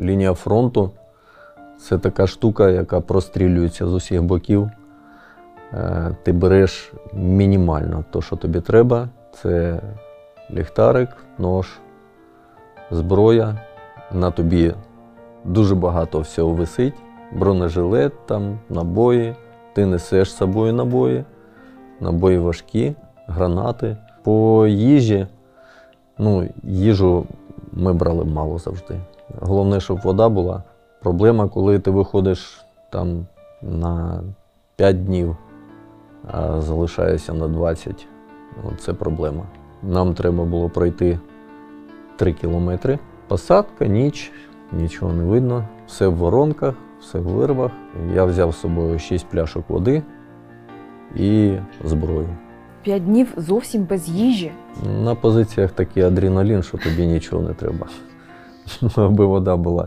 Лінія фронту це така штука, яка прострілюється з усіх боків. Е, Ти береш мінімально те, що тобі треба. Це ліхтарик, нож, зброя. На тобі дуже багато всього висить. Бронежилет, там, набої. Ти несеш з собою набої. Набої важкі, гранати. По їжі, ну, їжу ми брали мало завжди. Головне, щоб вода була. Проблема, коли ти виходиш там на 5 днів, а залишаєшся на 20. Ну, Це проблема. Нам треба було пройти 3 кілометри. Посадка, ніч, нічого не видно. Все в воронках, все в вирвах. Я взяв з собою 6 пляшок води і зброю. П'ять днів зовсім без їжі. На позиціях такий адреналін, що тобі нічого не треба. Аби вода була.